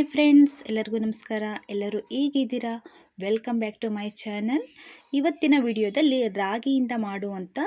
Hi friends ಎಲ್ಲರಿಗೂ ನಮಸ್ಕಾರ. ಎಲ್ಲರೂ ಹೇಗಿದ್ದೀರಾ? Welcome back to my channel ಇವತ್ತಿನ ವಿಡಿಯೋದಲ್ಲಿ ರಾಗಿಯಿಂದ ಮಾಡುವಂಥ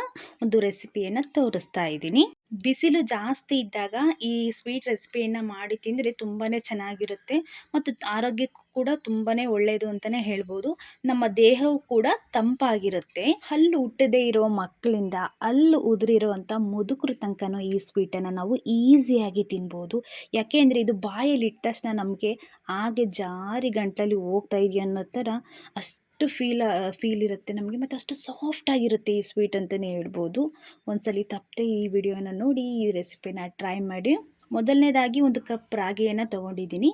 ಒಂದು ರೆಸಿಪಿಯನ್ನು ತೋರಿಸ್ತಾ ಇದ್ದೀನಿ. ಬಿಸಿಲು ಜಾಸ್ತಿ ಇದ್ದಾಗ ಈ ಸ್ವೀಟ್ ರೆಸಿಪಿಯನ್ನು ಮಾಡಿ ತಿಂದರೆ ತುಂಬಾ ಚೆನ್ನಾಗಿರುತ್ತೆ ಮತ್ತು ಆರೋಗ್ಯಕ್ಕೂ ಕೂಡ ತುಂಬಾ ಒಳ್ಳೆಯದು ಅಂತಲೇ ಹೇಳ್ಬೋದು. ನಮ್ಮ ದೇಹವು ಕೂಡ ತಂಪಾಗಿರುತ್ತೆ. ಹಲ್ಲು ಹುಟ್ಟದೇ ಇರೋ ಮಕ್ಕಳಿಂದ ಹಲ್ಲು ಉದುರಿರುವಂಥ ಮುದುಕರ ತನಕನೂ ಈ ಸ್ವೀಟನ್ನು ನಾವು ಈಸಿಯಾಗಿ ತಿನ್ಬೋದು. ಯಾಕೆ ಅಂದರೆ ಇದು ಬಾಯಲ್ಲಿ ಇಟ್ಟ ತಕ್ಷಣ ನಮಗೆ ಹಾಗೆ ಜಾರಿ ಗಂಟಲಲ್ಲಿ ಹೋಗ್ತಾ ಇದೆಯೋ ಅನ್ನೋ ಥರ ಅಷ್ಟು ಫೀಲ್ ಫೀಲ್ ಇರುತ್ತೆ ನಮಗೆ ಮತ್ತು ಅಷ್ಟು ಸಾಫ್ಟಾಗಿರುತ್ತೆ ಈ ಸ್ವೀಟ್ ಅಂತಲೇ ಹೇಳ್ಬೋದು. ಒಂದ್ಸಲಿ ತಪ್ಪದೆ ಈ ವಿಡಿಯೋನ ನೋಡಿ ಈ ರೆಸಿಪಿನ ಟ್ರೈ ಮಾಡಿ. ಮೊದಲನೇದಾಗಿ ಒಂದು ಕಪ್ ರಾಗಿಯನ್ನು ತೊಗೊಂಡಿದ್ದೀನಿ.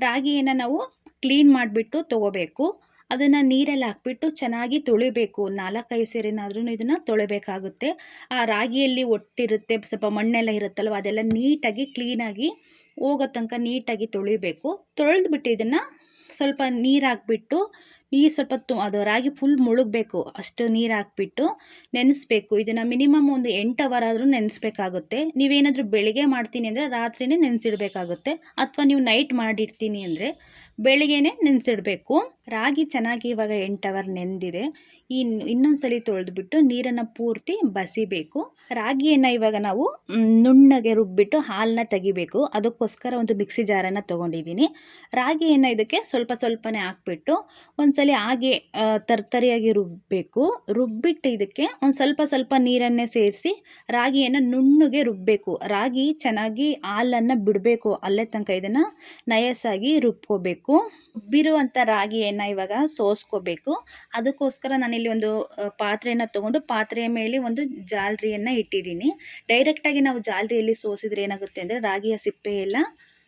ರಾಗಿಯನ್ನು ನಾವು ಕ್ಲೀನ್ ಮಾಡಿಬಿಟ್ಟು ತೊಗೋಬೇಕು. ಅದನ್ನು ನೀರಲ್ಲಿ ಹಾಕ್ಬಿಟ್ಟು ಚೆನ್ನಾಗಿ ತೊಳಿಬೇಕು. ನಾಲ್ಕೈದು ಸೇರಿನಾದ್ರೂ ಇದನ್ನು ತೊಳಿಬೇಕಾಗುತ್ತೆ. ಆ ರಾಗಿಯಲ್ಲಿ ಒಟ್ಟಿರುತ್ತೆ, ಸ್ವಲ್ಪ ಮಣ್ಣೆಲ್ಲ ಇರುತ್ತಲ್ವ ಅದೆಲ್ಲ ನೀಟಾಗಿ ಕ್ಲೀನಾಗಿ ಹೋಗೋ ತನಕ ನೀಟಾಗಿ ತೊಳಿಬೇಕು. ತೊಳೆದ್ಬಿಟ್ಟು ಇದನ್ನು ಸ್ವಲ್ಪ ನೀರು ಹಾಕ್ಬಿಟ್ಟು, ನೀರು ಸ್ವಲ್ಪ ತು, ಅದು ರಾಗಿ ಫುಲ್ ಮುಳುಗಬೇಕು. ಅಷ್ಟು ನೀರು ಹಾಕ್ಬಿಟ್ಟು ನೆನೆಸ್ಬೇಕು. ಇದನ್ನು ಮಿನಿಮಮ್ ಒಂದು ಎಂಟು ಅವರ್ ಆದರೂ ನೆನೆಸ್ಬೇಕಾಗುತ್ತೆ. ನೀವೇನಾದರೂ ಬೆಳಿಗ್ಗೆ ಮಾಡ್ತೀನಿ ಅಂದರೆ ರಾತ್ರಿಯೇ ನೆನೆಸಿಡ್ಬೇಕಾಗುತ್ತೆ. ಅಥವಾ ನೀವು ನೈಟ್ ಮಾಡಿರ್ತೀನಿ ಅಂದರೆ ಬೆಳಿಗ್ಗೆನೇ ನೆನೆಸಿಡಬೇಕು. ರಾಗಿ ಚೆನ್ನಾಗಿ ಇವಾಗ ಎಂಟು ಅವರ್ ನೆಂದಿದೆ. ಇನ್ನು ಇನ್ನೊಂದು ತೊಳೆದುಬಿಟ್ಟು ನೀರನ್ನು ಪೂರ್ತಿ ಬಸಿಬೇಕು. ರಾಗಿಯನ್ನು ಇವಾಗ ನಾವು ನುಣ್ಣಗೆ ರುಬ್ಬಿಟ್ಟು ಹಾಲನ್ನ ತೆಗಿಬೇಕು. ಅದಕ್ಕೋಸ್ಕರ ಒಂದು ಮಿಕ್ಸಿ ಜಾರನ್ನು ತೊಗೊಂಡಿದ್ದೀನಿ. ರಾಗಿಯನ್ನು ಇದಕ್ಕೆ ಸ್ವಲ್ಪ ಸ್ವಲ್ಪನೇ ಹಾಕ್ಬಿಟ್ಟು ಒಂದ್ಸಲಿ ಹಾಗೆ ತರ್ತರಿಯಾಗಿ ರುಬ್ಬಬೇಕು ರುಬ್ಬಿಟ್ಟು ಇದಕ್ಕೆ ಒಂದು ಸ್ವಲ್ಪ ಸ್ವಲ್ಪ ನೀರನ್ನೇ ಸೇರಿಸಿ ರಾಗಿಯನ್ನು ನುಣ್ಣಗೆ ರುಬ್ಬಬೇಕು ರಾಗಿ ಚೆನ್ನಾಗಿ ಹಾಲನ್ನು ಬಿಡಬೇಕು. ಅಲ್ಲೇ ತನಕ ಇದನ್ನು ನಯಸ್ಸಾಗಿ ರುಬ್ಕೋಬೇಕು. ರುಬ್ಬಿರುವಂಥ ರಾಗಿಯನ್ನು ಇವಾಗ ಸೋಸ್ಕೋಬೇಕು. ಅದಕ್ಕೋಸ್ಕರ ನಾನಿಲ್ಲಿ ಒಂದು ಪಾತ್ರೆಯನ್ನು ತೊಗೊಂಡು ಪಾತ್ರೆಯ ಮೇಲೆ ಒಂದು ಜಾಲರಿಯನ್ನು ಇಟ್ಟಿದ್ದೀನಿ. ಡೈರೆಕ್ಟಾಗಿ ನಾವು ಜಾಲರಿಯಲ್ಲಿ ಸೋಸಿದ್ರೆ ಏನಾಗುತ್ತೆ ಅಂದರೆ ರಾಗಿಯ ಸಿಪ್ಪೆ ಎಲ್ಲ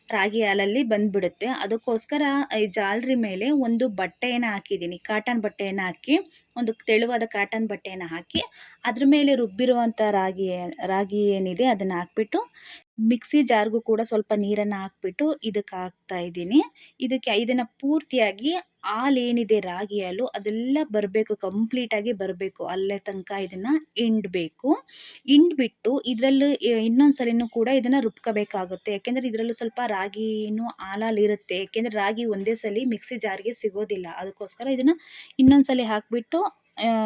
ರಾಗಿ ಹಾಲಲ್ಲಿ ಬಂದುಬಿಡುತ್ತೆ. ಅದಕ್ಕೋಸ್ಕರ ಈ ಜಾಲರಿ ಮೇಲೆ ಒಂದು ಬಟ್ಟೆಯನ್ನು ಹಾಕಿದ್ದೀನಿ. ಕಾಟನ್ ಬಟ್ಟೆಯನ್ನು ಹಾಕಿ. ಒಂದು ತೆಳುವಾದ ಕಾಟನ್ ಬಟ್ಟೆಯನ್ನು ಹಾಕಿ ಅದ್ರ ಮೇಲೆ ರುಬ್ಬಿರುವಂಥ ರಾಗಿ ರಾಗಿ ಏನಿದೆ ಅದನ್ನು ಹಾಕ್ಬಿಟ್ಟು ಮಿಕ್ಸಿ ಜಾರ್ಗೂ ಕೂಡ ಸ್ವಲ್ಪ ನೀರನ್ನು ಹಾಕ್ಬಿಟ್ಟು ಇದಕ್ಕೆ ಹಾಕ್ತಾ ಇದ್ದೀನಿ. ಇದಕ್ಕೆ ಇದನ್ನು ಪೂರ್ತಿಯಾಗಿ ಹಾಲು ಏನಿದೆ ರಾಗಿ ಹಾಲು ಅದೆಲ್ಲ ಬರಬೇಕು ಕಂಪ್ಲೀಟಾಗಿ ಬರಬೇಕು. ಅಲ್ಲೇ ತನಕ ಇದನ್ನು ಹಿಂಡಬೇಕು. ಹಿಂಡ್ಬಿಟ್ಟು ಇದರಲ್ಲೂ ಇನ್ನೊಂದು ಸಲಿನೂ ಕೂಡ ಇದನ್ನು ರುಬ್ಕೋಬೇಕಾಗುತ್ತೆ. ಯಾಕೆಂದರೆ ಇದರಲ್ಲೂ ಸ್ವಲ್ಪ ರಾಗಿನೂ ಇರುತ್ತೆ. ಯಾಕೆಂದರೆ ರಾಗಿ ಒಂದೇ ಸಲ ಮಿಕ್ಸಿ ಜಾರಿಗೆ ಸಿಗೋದಿಲ್ಲ. ಅದಕ್ಕೋಸ್ಕರ ಇದನ್ನು ಇನ್ನೊಂದು ಸಲ ಹಾಕಿಬಿಟ್ಟು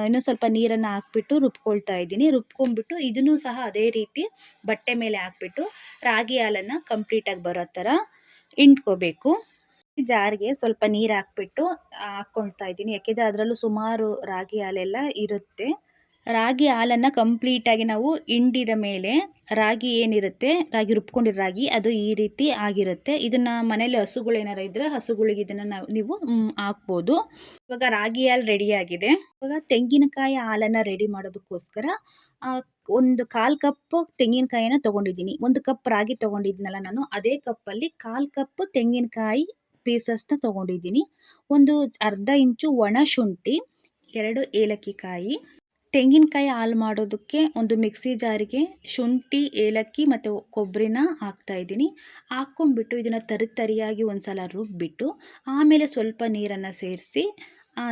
ಇನ್ನೂ ಸ್ವಲ್ಪ ನೀರನ್ನು ಹಾಕ್ಬಿಟ್ಟು ರುಬ್ಕೊಳ್ತಾ ಇದ್ದೀನಿ. ರುಬ್ಕೊಂಡ್ಬಿಟ್ಟು ಇದನ್ನು ಸಹ ಅದೇ ರೀತಿ ಬಟ್ಟೆ ಮೇಲೆ ಹಾಕ್ಬಿಟ್ಟು ರಾಗಿ ಹಾಲನ್ನು ಕಂಪ್ಲೀಟಾಗಿ ಬರೋ ಥರ ಹಿಂಡ್ಕೋಬೇಕು. ಜಾರಿಗೆ ಸ್ವಲ್ಪ ನೀರು ಹಾಕ್ಬಿಟ್ಟು ಹಾಕ್ಕೊಳ್ತಾ ಇದ್ದೀನಿ. ಯಾಕೆಂದರೆ ಅದರಲ್ಲೂ ಸುಮಾರು ರಾಗಿ ಹಾಲೆಲ್ಲ ಇರುತ್ತೆ. ರಾಗಿ ಹಾಲನ್ನು ಕಂಪ್ಲೀಟಾಗಿ ನಾವು ಹಿಂಡಿದ ಮೇಲೆ ರಾಗಿ ಏನಿರುತ್ತೆ, ರಾಗಿ ರುಬ್ಕೊಂಡಿರೋ ರಾಗಿ ಅದು ಈ ರೀತಿ ಆಗಿರುತ್ತೆ. ಇದನ್ನು ಮನೇಲಿ ಹಸುಗಳು ಏನಾರು ಇದ್ದರೆ ಹಸುಗಳಿಗೆ ಇದನ್ನು ನಾವು, ನೀವು ಹಾಕ್ಬೋದು. ಇವಾಗ ರಾಗಿ ಹಾಲು ರೆಡಿಯಾಗಿದೆ ಇವಾಗ ತೆಂಗಿನಕಾಯಿ ಹಾಲನ್ನು ರೆಡಿ ಮಾಡೋದಕ್ಕೋಸ್ಕರ ಒಂದು ಕಾಲು ಕಪ್ ತೆಂಗಿನಕಾಯಿನ ತೊಗೊಂಡಿದ್ದೀನಿ. ಒಂದು ಕಪ್ ರಾಗಿ ತೊಗೊಂಡಿದ್ನಲ್ಲ ನಾನು, ಅದೇ ಕಪ್ಪಲ್ಲಿ ಕಾಲು ಕಪ್ ತೆಂಗಿನಕಾಯಿ ಪೀಸಸ್ನ ತೊಗೊಂಡಿದ್ದೀನಿ. ಒಂದು ಅರ್ಧ ಇಂಚು ಒಣ ಶುಂಠಿ, ಎರಡು ಏಲಕ್ಕಿ ಕಾಯಿ ತೆಂಗಿನಕಾಯಿ ಹಾಲು ಮಾಡೋದಕ್ಕೆ ಒಂದು ಮಿಕ್ಸಿ ಜಾರಿಗೆ ಶುಂಠಿ, ಏಲಕ್ಕಿ ಮತ್ತು ಕೊಬ್ಬರಿನ ಹಾಕ್ತಾಯಿದ್ದೀನಿ ಹಾಕ್ಕೊಂಬಿಟ್ಟು ಇದನ್ನು ತರಿ ತರಿಯಾಗಿ ಒಂದು ಸಲ ರುಬ್ಬಿಟ್ಟು, ಆಮೇಲೆ ಸ್ವಲ್ಪ ನೀರನ್ನು ಸೇರಿಸಿ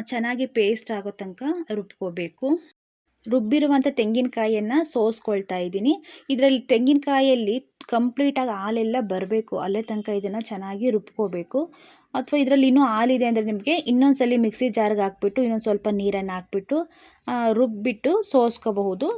ಚೆನ್ನಾಗಿ ಪೇಸ್ಟ್ ಆಗೋ ತನಕ ರುಬ್ಕೋಬೇಕು. ರುಬ್ಬಿರುವಂಥ ತೆಂಗಿನಕಾಯಿಯನ್ನು ಸೋಸ್ಕೊಳ್ತಾ ಇದ್ದೀನಿ. ಇದರಲ್ಲಿ ತೆಂಗಿನಕಾಯಲ್ಲಿ ಕಂಪ್ಲೀಟಾಗಿ ಹಾಲೆಲ್ಲ ಬರಬೇಕು. ಅಲ್ಲೇ ತನಕ ಇದನ್ನು ಚೆನ್ನಾಗಿ ರುಬ್ಕೋಬೇಕು. ಅಥವಾ ಇದರಲ್ಲಿ ಇನ್ನೂ ಹಾಲಿದೆ ಅಂದರೆ ನಿಮಗೆ ಇನ್ನೊಂದು ಸಲ ಮಿಕ್ಸಿ ಜಾರ್ಗೆ ಹಾಕ್ಬಿಟ್ಟು ಇನ್ನೊಂದು ಸ್ವಲ್ಪ ನೀರನ್ನು ಹಾಕ್ಬಿಟ್ಟು ರುಬ್ಬಿಟ್ಟು ಸೋಸ್ಕೋಬಹುದು.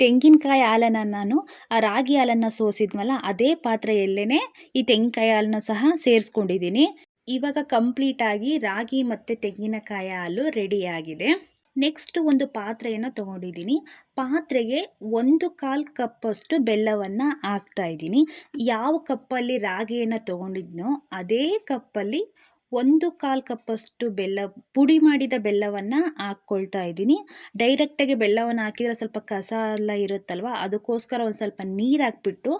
ತೆಂಗಿನಕಾಯಿ ಹಾಲನ್ನು ನಾನು, ಆ ರಾಗಿ ಹಾಲನ್ನು ಸೋಸಿದ್ವಲ್ಲ ಅದೇ ಪಾತ್ರೆಯಲ್ಲೇ ಈ ತೆಂಗಿನಕಾಯಿ ಹಾಲನ್ನ ಸಹ ಸೇರಿಸ್ಕೊಂಡಿದ್ದೀನಿ. ಇವಾಗ ಕಂಪ್ಲೀಟಾಗಿ ರಾಗಿ ಮತ್ತು ತೆಂಗಿನಕಾಯಿ ಹಾಲು ರೆಡಿಯಾಗಿದೆ ನೆಕ್ಸ್ಟ್ ಒಂದು ಪಾತ್ರೆಯನ್ನು ತೊಗೊಂಡಿದ್ದೀನಿ. ಪಾತ್ರೆಗೆ ಒಂದು ಕಾಲು ಕಪ್ಪಷ್ಟು ಬೆಲ್ಲವನ್ನು ಇದ್ದೀನಿ. ಯಾವ ಕಪ್ಪಲ್ಲಿ ರಾಗಿಯನ್ನು ತೊಗೊಂಡಿದ್ನೋ ಅದೇ ಕಪ್ಪಲ್ಲಿ ಒಂದು ಕಾಲು ಕಪ್ಪಷ್ಟು ಬೆಲ್ಲ, ಪುಡಿ ಮಾಡಿದ ಬೆಲ್ಲವನ್ನು ಹಾಕ್ಕೊಳ್ತಾ ಇದ್ದೀನಿ. ಡೈರೆಕ್ಟಾಗಿ ಬೆಲ್ಲವನ್ನು ಹಾಕಿದರೆ ಸ್ವಲ್ಪ ಕಸ ಎಲ್ಲ ಇರುತ್ತಲ್ವ, ಅದಕ್ಕೋಸ್ಕರ ಒಂದು ಸ್ವಲ್ಪ ನೀರು ಹಾಕ್ಬಿಟ್ಟು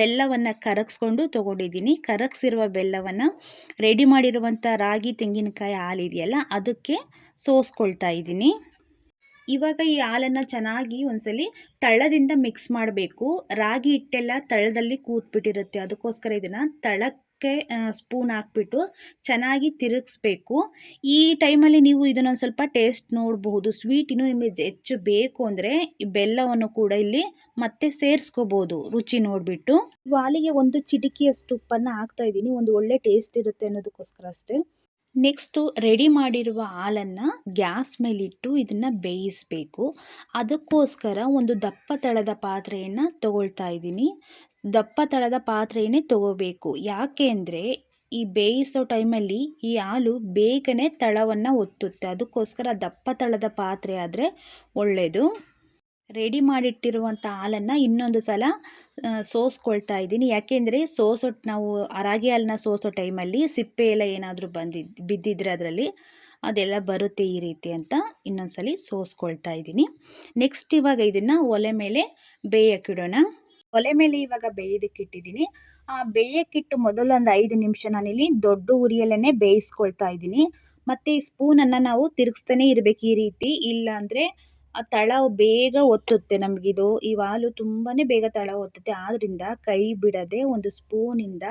ಬೆಲ್ಲವನ್ನು ಕರಗಿಸ್ಕೊಂಡು ತೊಗೊಂಡಿದ್ದೀನಿ. ಕರಗಿಸಿರುವ ಬೆಲ್ಲವನ್ನು ರೆಡಿ ಮಾಡಿರುವಂಥ ರಾಗಿ ತೆಂಗಿನಕಾಯಿ ಹಾಲಿದೆಯಲ್ಲ, ಅದಕ್ಕೆ ಸೋಸ್ಕೊಳ್ತಾ ಇದ್ದೀನಿ. ಇವಾಗ ಈ ಹಾಲನ್ನು ಚೆನ್ನಾಗಿ ಒಂದ್ಸಲಿ ತಳದಿಂದ ಮಿಕ್ಸ್ ಮಾಡಬೇಕು. ರಾಗಿ ಹಿಟ್ಟೆಲ್ಲ ತಳದಲ್ಲಿ ಕೂತ್ಬಿಟ್ಟಿರುತ್ತೆ. ಅದಕ್ಕೋಸ್ಕರ ಇದನ್ನು ತಳಕ್ಕೆ ಸ್ಪೂನ್ ಹಾಕ್ಬಿಟ್ಟು ಚೆನ್ನಾಗಿ ತಿರುಗಿಸ್ಬೇಕು. ಈ ಟೈಮಲ್ಲಿ ನೀವು ಇದನ್ನೊಂದು ಸ್ವಲ್ಪ ಟೇಸ್ಟ್ ನೋಡಬಹುದು ಸ್ವೀಟ್ ಇನ್ನೂ ನಿಮಗೆ ಹೆಚ್ಚು ಬೇಕು ಅಂದರೆ ಬೆಲ್ಲವನ್ನು ಕೂಡ ಇಲ್ಲಿ ಮತ್ತೆ ಸೇರಿಸ್ಕೋಬೋದು. ರುಚಿ ನೋಡಿಬಿಟ್ಟು. ಹಾಲಿಗೆ ಒಂದು ಚಿಟಿಕಿಯಷ್ಟು ಉಪ್ಪನ್ನು ಹಾಕ್ತಾ ಇದ್ದೀನಿ ಒಂದು ಒಳ್ಳೆ ಟೇಸ್ಟ್ ಇರುತ್ತೆ ಅನ್ನೋದಕ್ಕೋಸ್ಕರ ಅಷ್ಟೇ. ನೆಕ್ಸ್ಟು ರೆಡಿ ಮಾಡಿರುವ ಹಾಲನ್ನು ಗ್ಯಾಸ್ ಮೇಲಿಟ್ಟು ಇದನ್ನು ಬೇಯಿಸಬೇಕು. ಅದಕ್ಕೋಸ್ಕರ ಒಂದು ದಪ್ಪ ತಳದ ಪಾತ್ರೆಯನ್ನು ತಗೊಳ್ತಾ ಇದ್ದೀನಿ. ದಪ್ಪ ತಳದ ಪಾತ್ರೆಯೇ ತಗೋಬೇಕು. ಯಾಕೆ ಅಂದರೆ ಈ ಬೇಯಿಸೋ ಟೈಮಲ್ಲಿ ಈ ಹಾಲು ಬೇಗನೆ ತಳವನ್ನು ಒತ್ತುತ್ತೆ. ಅದಕ್ಕೋಸ್ಕರ ದಪ್ಪ ತಳದ ಪಾತ್ರೆ ಆದರೆ ಒಳ್ಳೆಯದು ರೆಡಿ ಮಾಡಿಟ್ಟಿರುವಂಥ ಹಾಲನ್ನು ಇನ್ನೊಂದು ಸಲ ಸೋಸ್ಕೊಳ್ತಾ ಇದ್ದೀನಿ. ಯಾಕೆಂದರೆ ಸೋಸೋ ನಾವು ರಾಗಿ ಹಾಲನ್ನ ಸೋಸೋ ಟೈಮಲ್ಲಿ ಸಿಪ್ಪೆ ಎಲ್ಲ ಏನಾದರೂ ಬಂದಿದ್ದು ಬಿದ್ದಿದ್ರೆ ಅದರಲ್ಲಿ ಅದೆಲ್ಲ ಬರುತ್ತೆ ಈ ರೀತಿ ಅಂತ ಇನ್ನೊಂದು ಸಲ ಸೋಸ್ಕೊಳ್ತಾ ಇದ್ದೀನಿ. ನೆಕ್ಸ್ಟ್ ಇವಾಗ ಇದನ್ನು ಒಲೆ ಮೇಲೆ ಬೇಯಕ್ಕಿಡೋಣ. ಒಲೆ ಮೇಲೆ ಇವಾಗ ಬೇಯೋದಕ್ಕಿಟ್ಟಿದ್ದೀನಿ ಆ ಬೇಯಕ್ಕಿಟ್ಟು ಮೊದಲೊಂದು ಐದು ನಿಮಿಷ ನಾನಿಲ್ಲಿ ದೊಡ್ಡ ಉರಿಯಲ್ಲೇ ಬೇಯಿಸ್ಕೊಳ್ತಾ ಇದ್ದೀನಿ. ಮತ್ತು ಈ ಸ್ಪೂನನ್ನು ನಾವು ತಿರುಗಿಸ್ತಾನೆ ಇರಬೇಕು ಈ ರೀತಿ. ಇಲ್ಲ ಅಂದರೆ ಆ ತಳ ಬೇಗ ಒತ್ತುತ್ತೆ ನಮಗಿದು ಈ ವಾಲು ತುಂಬಾ ಬೇಗ ತಳ ಒತ್ತುತ್ತೆ. ಆದ್ದರಿಂದ ಕೈ ಬಿಡದೆ ಒಂದು ಸ್ಪೂನಿಂದ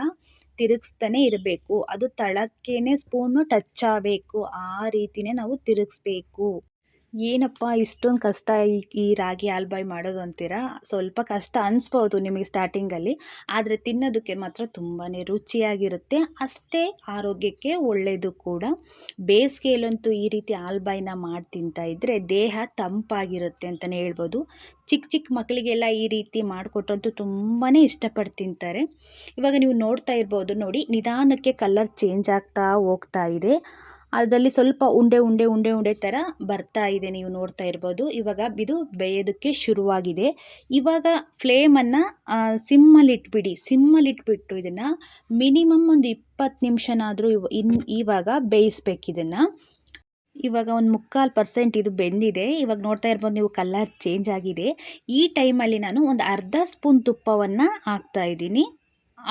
ತಿರುಗಿಸ್ತಾನೆ ಇರಬೇಕು. ಅದು ತಳಕ್ಕೇ ಸ್ಪೂನು ಟಚ್ ಆಗಬೇಕು. ಆ ರೀತಿನೇ ನಾವು ತಿರುಗಿಸ್ಬೇಕು. ಏನಪ್ಪ ಇಷ್ಟೊಂದು ಕಷ್ಟ ಈ ಈ ರಾಗಿ ಆಲ್ಬಾಯ್ ಮಾಡೋದು ಅಂತೀರಾ? ಸ್ವಲ್ಪ ಕಷ್ಟ ಅನಿಸ್ಬೋದು ನಿಮಗೆ ಸ್ಟಾರ್ಟಿಂಗಲ್ಲಿ ಆದರೆ ತಿನ್ನೋದಕ್ಕೆ ಮಾತ್ರ ತುಂಬಾ ರುಚಿಯಾಗಿರುತ್ತೆ. ಅಷ್ಟೇ ಆರೋಗ್ಯಕ್ಕೆ ಒಳ್ಳೆಯದು ಕೂಡ. ಬೇಸಿಗೆಯಲ್ಲಂತೂ ಈ ರೀತಿ ಆಲ್ಬಾಯ್ನ ಮಾಡಿ ತಿಂತಾ ಇದ್ದರೆ ದೇಹ ತಂಪಾಗಿರುತ್ತೆ ಅಂತಲೇ ಹೇಳ್ಬೋದು. ಚಿಕ್ಕ ಚಿಕ್ಕ ಮಕ್ಕಳಿಗೆಲ್ಲ ಈ ರೀತಿ ಮಾಡಿಕೊಟ್ರಂತೂ ತುಂಬಾ ಇಷ್ಟಪಟ್ಟು ತಿಂತಾರೆ. ಇವಾಗ ನೀವು ನೋಡ್ತಾ ಇರ್ಬೋದು ನೋಡಿ ನಿಧಾನಕ್ಕೆ ಕಲರ್ ಚೇಂಜ್ ಆಗ್ತಾ ಹೋಗ್ತಾ ಇದೆ. ಅದರಲ್ಲಿ ಸ್ವಲ್ಪ ಉಂಡೆ ಉಂಡೆ ಉಂಡೆ ಉಂಡೆ ಥರ ಬರ್ತಾ ಇದೆ ನೀವು ನೋಡ್ತಾ ಇರ್ಬೋದು. ಇವಾಗ ಇದು ಬೇಯೋದಕ್ಕೆ ಶುರುವಾಗಿದೆ. ಇವಾಗ ಫ್ಲೇಮನ್ನು ಸಿಮ್ಮಲ್ಲಿ ಇಟ್ಬಿಡಿ. ಸಿಮ್ಮಲ್ಲಿ ಇಟ್ಬಿಟ್ಟು ಇದನ್ನು ಮಿನಿಮಮ್ ಒಂದು ಇಪ್ಪತ್ತು ನಿಮಿಷನಾದರೂ ಇನ್, ಇವಾಗ ಬೇಯಿಸ್ಬೇಕು ಇದನ್ನು. ಇವಾಗ ಒಂದು ಮುಕ್ಕಾಲು ಪರ್ಸೆಂಟ್ ಇದು ಬೆಂದಿದೆ. ಇವಾಗ ನೋಡ್ತಾ ಇರ್ಬೋದು ನೀವು ಕಲರ್ ಚೇಂಜ್ ಆಗಿದೆ. ಈ ಟೈಮಲ್ಲಿ ನಾನು ಒಂದು ಅರ್ಧ ಸ್ಪೂನ್ ತುಪ್ಪವನ್ನು ಹಾಕ್ತಾಯಿದ್ದೀನಿ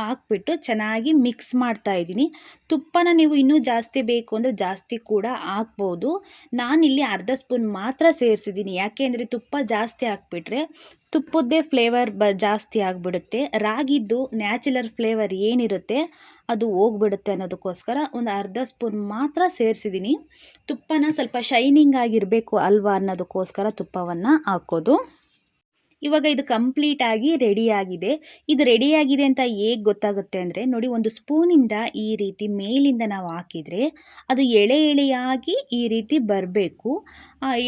ಹಾಕ್ಬಿಟ್ಟು ಚೆನ್ನಾಗಿ ಮಿಕ್ಸ್ ಮಾಡ್ತಾ ಇದ್ದೀನಿ. ತುಪ್ಪನ ನೀವು ಇನ್ನೂ ಜಾಸ್ತಿ ಬೇಕು ಅಂದರೆ ಜಾಸ್ತಿ ಕೂಡ ಹಾಕ್ಬೋದು. ನಾನಿಲ್ಲಿ ಅರ್ಧ ಸ್ಪೂನ್ ಮಾತ್ರ ಸೇರಿಸಿದ್ದೀನಿ. ಯಾಕೆ ಅಂದರೆ ತುಪ್ಪ ಜಾಸ್ತಿ ಹಾಕ್ಬಿಟ್ರೆ ತುಪ್ಪದ್ದೇ ಫ್ಲೇವರ್ ಬ ಜಾಸ್ತಿ ಆಗಿಬಿಡುತ್ತೆ. ರಾಗಿದ್ದು ನ್ಯಾಚುರಲ್ ಫ್ಲೇವರ್ ಏನಿರುತ್ತೆ ಅದು ಹೋಗ್ಬಿಡುತ್ತೆ ಅನ್ನೋದಕ್ಕೋಸ್ಕರ ಒಂದು ಅರ್ಧ ಸ್ಪೂನ್ ಮಾತ್ರ ಸೇರಿಸಿದ್ದೀನಿ. ತುಪ್ಪನ ಸ್ವಲ್ಪ ಶೈನಿಂಗ್ ಆಗಿರಬೇಕು ಅಲ್ವಾ ಅನ್ನೋದಕ್ಕೋಸ್ಕರ ತುಪ್ಪವನ್ನು ಹಾಕೋದು. ಇವಾಗ ಇದು ಕಂಪ್ಲೀಟ್ ಕಂಪ್ಲೀಟಾಗಿ ರೆಡಿಯಾಗಿದೆ ಇದು ರೆಡಿಯಾಗಿದೆ ಅಂತ ಹೇಗೆ ಗೊತ್ತಾಗುತ್ತೆ ಅಂದರೆ ನೋಡಿ ಒಂದು ಸ್ಪೂನಿಂದ ಈ ರೀತಿ ಮೇಲಿಂದ ನಾವು ಹಾಕಿದರೆ ಅದು ಎಳೆ ಎಳೆಯಾಗಿ ಈ ರೀತಿ ಬರಬೇಕು.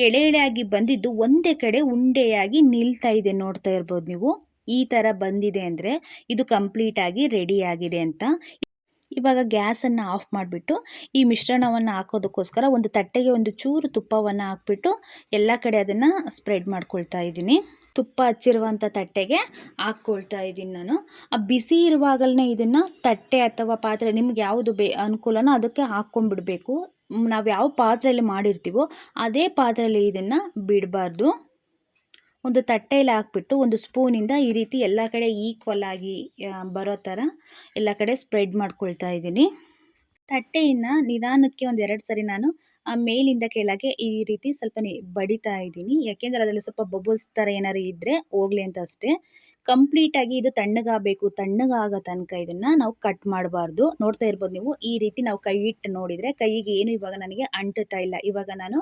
ಎಳೆ ಎಳೆಯಾಗಿ ಬಂದಿದ್ದು ಒಂದೇ ಕಡೆ ಉಂಡೆಯಾಗಿ ನಿಲ್ತಾ ಇದೆ ನೋಡ್ತಾ ಇರ್ಬೋದು ನೀವು. ಈ ಥರ ಬಂದಿದೆ ಅಂದರೆ ಇದು ಕಂಪ್ಲೀಟಾಗಿ ರೆಡಿಯಾಗಿದೆ ಅಂತ. ಇವಾಗ ಗ್ಯಾಸನ್ನು ಆಫ್ ಮಾಡಿಬಿಟ್ಟು ಈ ಮಿಶ್ರಣವನ್ನು ಹಾಕೋದಕ್ಕೋಸ್ಕರ ಒಂದು ತಟ್ಟೆಗೆ ಒಂದು ಚೂರು ತುಪ್ಪವನ್ನು ಹಾಕ್ಬಿಟ್ಟು ಎಲ್ಲ ಕಡೆ ಅದನ್ನು ಸ್ಪ್ರೆಡ್ ಮಾಡ್ಕೊಳ್ತಾ ಇದ್ದೀನಿ. ತುಪ್ಪ ಹಚ್ಚಿರುವಂಥ ತಟ್ಟೆಗೆ ಹಾಕ್ಕೊಳ್ತಾ ಇದ್ದೀನಿ ನಾನು. ಆ ಬಿಸಿ ಇರುವಾಗಲೇ ಇದನ್ನು ತಟ್ಟೆ ಅಥವಾ ಪಾತ್ರೆ ನಿಮ್ಗೆ ಯಾವುದು ಬೇ, ಅನುಕೂಲನೋ ಅದಕ್ಕೆ ಹಾಕ್ಕೊಂಡ್ಬಿಡ್ಬೇಕು. ನಾವು ಯಾವ ಪಾತ್ರೆಯಲ್ಲಿ ಮಾಡಿರ್ತೀವೋ ಅದೇ ಪಾತ್ರೆಯಲ್ಲಿ ಇದನ್ನು ಬಿಡಬಾರ್ದು. ಒಂದು ತಟ್ಟೆಯಲ್ಲಿ ಹಾಕ್ಬಿಟ್ಟು ಒಂದು ಸ್ಪೂನಿಂದ ಈ ರೀತಿ ಎಲ್ಲ ಕಡೆ ಈಕ್ವಲ್ ಆಗಿ ಬರೋ ಥರ ಎಲ್ಲ ಕಡೆ ಸ್ಪ್ರೆಡ್ ಮಾಡ್ಕೊಳ್ತಾ ಇದ್ದೀನಿ. ತಟ್ಟೆಯನ್ನು ನಿಧಾನಕ್ಕೆ ಒಂದು ಎರಡು ಸರಿ ನಾನು ಮೇಲಿಂದ ಕೆಳಗೆ ಈ ರೀತಿ ಸ್ವಲ್ಪ ಬಡಿತಾ ಇದ್ದೀನಿ. ಯಾಕೆಂದರೆ ಅದರಲ್ಲಿ ಸ್ವಲ್ಪ ಬಬಲ್ಸ್ ಥರ ಏನಾದ್ರು ಇದ್ದರೆ ಹೋಗ್ಲಿ ಅಂತ ಅಷ್ಟೇ. ಕಂಪ್ಲೀಟಾಗಿ ಇದು ತಣ್ಣಗಾಗಬೇಕು, ತಣ್ಣಗಾಗೋ ತನಕ ಇದನ್ನು ನಾವು ಕಟ್ ಮಾಡಬಾರ್ದು. ನೋಡ್ತಾ ಇರ್ಬೋದು ನೀವು, ಈ ರೀತಿ ನಾವು ಕೈ ಇಟ್ಟು ನೋಡಿದರೆ ಕೈಗೆ ಏನು ಇವಾಗ ನನಗೆ ಅಂಟುತ್ತಾ ಇಲ್ಲ. ಇವಾಗ ನಾನು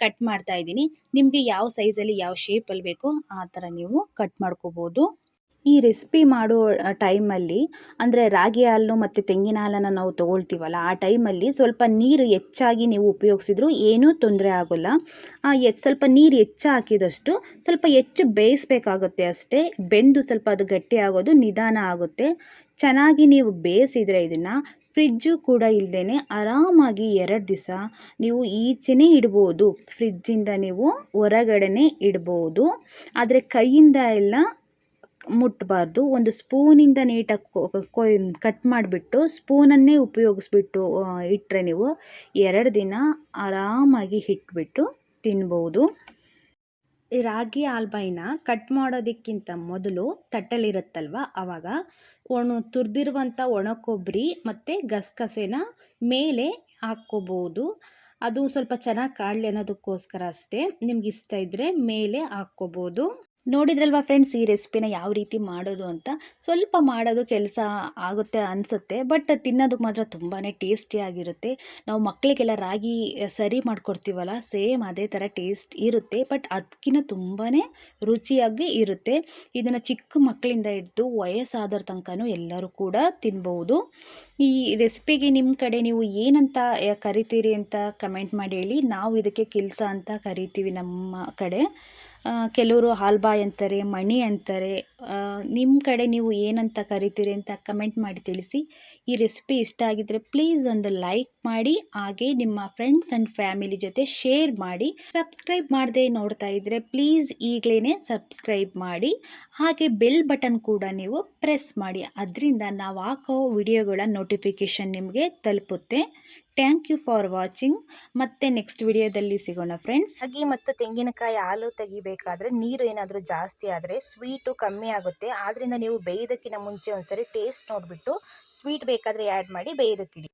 ಕಟ್ ಮಾಡ್ತಾ ಇದ್ದೀನಿ. ನಿಮಗೆ ಯಾವ ಸೈಜಲ್ಲಿ ಯಾವ ಶೇಪಲ್ಲಿ ಬೇಕೋ ಆ ಥರ ನೀವು ಕಟ್ ಮಾಡ್ಕೋಬೋದು. ಈ ರೆಸಿಪಿ ಮಾಡೋ ಟೈಮಲ್ಲಿ ಅಂದರೆ ರಾಗಿ ಹಾಲು ಮತ್ತು ತೆಂಗಿನ ಹಾಲನ್ನು ನಾವು ತೊಗೊಳ್ತೀವಲ್ಲ, ಆ ಟೈಮಲ್ಲಿ ಸ್ವಲ್ಪ ನೀರು ಹೆಚ್ಚಾಗಿ ನೀವು ಉಪಯೋಗಿಸಿದ್ರು ಏನೂ ತೊಂದರೆ ಆಗೋಲ್ಲ. ಸ್ವಲ್ಪ ನೀರು ಹೆಚ್ಚು ಹಾಕಿದಷ್ಟು ಸ್ವಲ್ಪ ಹೆಚ್ಚು ಬೇಯಿಸ್ಬೇಕಾಗುತ್ತೆ ಅಷ್ಟೇ. ಬೆಂದು ಸ್ವಲ್ಪ ಅದು ಗಟ್ಟಿ ಆಗೋದು ನಿಧಾನ ಆಗುತ್ತೆ. ಚೆನ್ನಾಗಿ ನೀವು ಬೇಯಿಸಿದರೆ ಇದನ್ನು ಫ್ರಿಜ್ಜು ಕೂಡ ಇಲ್ಲದೇ ಆರಾಮಾಗಿ ಎರಡು ದಿವಸ ನೀವು ಈಚೆನೇ ಇಡ್ಬೋದು. ಫ್ರಿಜ್ಜಿಂದ ನೀವು ಹೊರಗಡೆನೇ ಇಡ್ಬೋದು. ಆದರೆ ಕೈಯಿಂದ ಎಲ್ಲ ಮುಟ್ಟಬಾರ್ದು ಒಂದು ಸ್ಪೂನಿಂದ ನೀಟಾಗಿ ಕೊಯ್ ಕಟ್ ಮಾಡಿಬಿಟ್ಟು ಸ್ಪೂನನ್ನೇ ಉಪಯೋಗಿಸ್ಬಿಟ್ಟು ಇಟ್ಟರೆ ನೀವು ಎರಡು ದಿನ ಆರಾಮಾಗಿ ಇಟ್ಬಿಟ್ಟು ತಿನ್ಬೋದು. ರಾಗಿ ಆಲ್ಬೈನ ಕಟ್ ಮಾಡೋದಕ್ಕಿಂತ ಮೊದಲು ತಟ್ಟಲಿರುತ್ತಲ್ವ? ಆವಾಗ ಒಣ, ತುರಿದಿರುವಂಥ ಒಣ ಕೊಬ್ಬರಿ ಮತ್ತು ಗಸಗಸೆನ ಮೇಲೆ ಹಾಕ್ಕೋಬೋದು. ಅದು ಸ್ವಲ್ಪ ಚೆನ್ನಾಗಿ ಕಾಡಲಿ ಅನ್ನೋದಕ್ಕೋಸ್ಕರ ಅಷ್ಟೇ. ನಿಮ್ಗೆ ಇಷ್ಟ ಇದ್ದರೆ ಮೇಲೆ ಹಾಕ್ಕೋಬೋದು. ನೋಡಿದ್ರಲ್ವಾ ಫ್ರೆಂಡ್ಸ್ ಈ ರೆಸಿಪಿನ ಯಾವ ರೀತಿ ಮಾಡೋದು ಅಂತ? ಸ್ವಲ್ಪ ಮಾಡೋದು ಕೆಲಸ ಆಗುತ್ತೆ ಅನಿಸುತ್ತೆ ಬಟ್ ತಿನ್ನೋದಕ್ಕೆ ಮಾತ್ರ ತುಂಬಾ ಟೇಸ್ಟಿಯಾಗಿರುತ್ತೆ ನಾವು ಮಕ್ಕಳಿಗೆಲ್ಲ ರಾಗಿ ಸರಿ ಮಾಡಿಕೊಡ್ತೀವಲ್ಲ ಸೇಮ್ ಅದೇ ಥರ ಟೇಸ್ಟ್ ಇರುತ್ತೆ ಬಟ್ ಅದಕ್ಕಿಂತ ತುಂಬಾ ರುಚಿಯಾಗಿ ಇರುತ್ತೆ. ಇದನ್ನು ಚಿಕ್ಕ ಮಕ್ಕಳಿಂದ ಹಿಡಿದು ವಯಸ್ಸಾದವ್ರ ತನಕನೂ ಎಲ್ಲರೂ ಕೂಡ ತಿನ್ಬೋದು. ಈ ರೆಸಿಪಿಗೆ ನಿಮ್ಮ ಕಡೆ ನೀವು ಏನಂತ ಕರಿತೀರಿ ಅಂತ ಕಮೆಂಟ್ ಮಾಡಿ ಹೇಳಿ. ನಾವು ಇದಕ್ಕೆ ಕಿಲ್ಸ ಅಂತ ಕರಿತೀವಿ ನಮ್ಮ ಕಡೆ. ಕೆಲವರು ಹಾಲ್ಬಾಯ್ ಅಂತಾರೆ, ಮಣಿ ಅಂತಾರೆ. ನಿಮ್ಮ ಕಡೆ ನೀವು ಏನಂತ ಕರಿತೀರಿ ಅಂತ ಕಮೆಂಟ್ ಮಾಡಿ ತಿಳಿಸಿ. ಈ ರೆಸಿಪಿ ಇಷ್ಟ ಆಗಿದ್ರೆ ಪ್ಲೀಸ್ ಒಂದು ಲೈಕ್ ಮಾಡಿ, ಹಾಗೆ ನಿಮ್ಮ ಫ್ರೆಂಡ್ಸ್ ಆ್ಯಂಡ್ ಫ್ಯಾಮಿಲಿ ಜೊತೆ ಶೇರ್ ಮಾಡಿ. ಸಬ್ಸ್ಕ್ರೈಬ್ ಮಾಡದೆ ನೋಡ್ತಾ ಇದ್ದರೆ ಪ್ಲೀಸ್ ಈಗಲೇ ಸಬ್ಸ್ಕ್ರೈಬ್ ಮಾಡಿ. ಹಾಗೆ ಬೆಲ್ ಬಟನ್ ಕೂಡ ನೀವು ಪ್ರೆಸ್ ಮಾಡಿ. ಅದರಿಂದ ನಾವು ಹಾಕೋ ವಿಡಿಯೋಗಳ ನೋಟಿಫಿಕೇಷನ್ ನಿಮಗೆ ತಲುಪುತ್ತೆ. ಥ್ಯಾಂಕ್ ಯು ಫಾರ್ ವಾಚಿಂಗ್ ಮತ್ತೆ ನೆಕ್ಸ್ಟ್ ವಿಡಿಯೋದಲ್ಲಿ ಸಿಗೋಣ ಫ್ರೆಂಡ್ಸ್ ಅಗಿ ಮತ್ತು ತೆಂಗಿನಕಾಯಿ ಹಾಲು ತೆಗಿಬೇಕಾದ್ರೆ ನೀರು ಏನಾದರೂ ಜಾಸ್ತಿ ಆದರೆ ಸ್ವೀಟು ಕಮ್ಮಿ ಆಗುತ್ತೆ. ಆದ್ದರಿಂದ ನೀವು ಬೇಯೋದಕ್ಕಿಂತ ಮುಂಚೆ ಒಂದ್ಸರಿ ಟೇಸ್ಟ್ ನೋಡಿಬಿಟ್ಟು ಸ್ವೀಟ್ ಬೇಕಾದರೆ ಆ್ಯಡ್ ಮಾಡಿ ಬೇಯೋದಕ್ಕಿಡಿ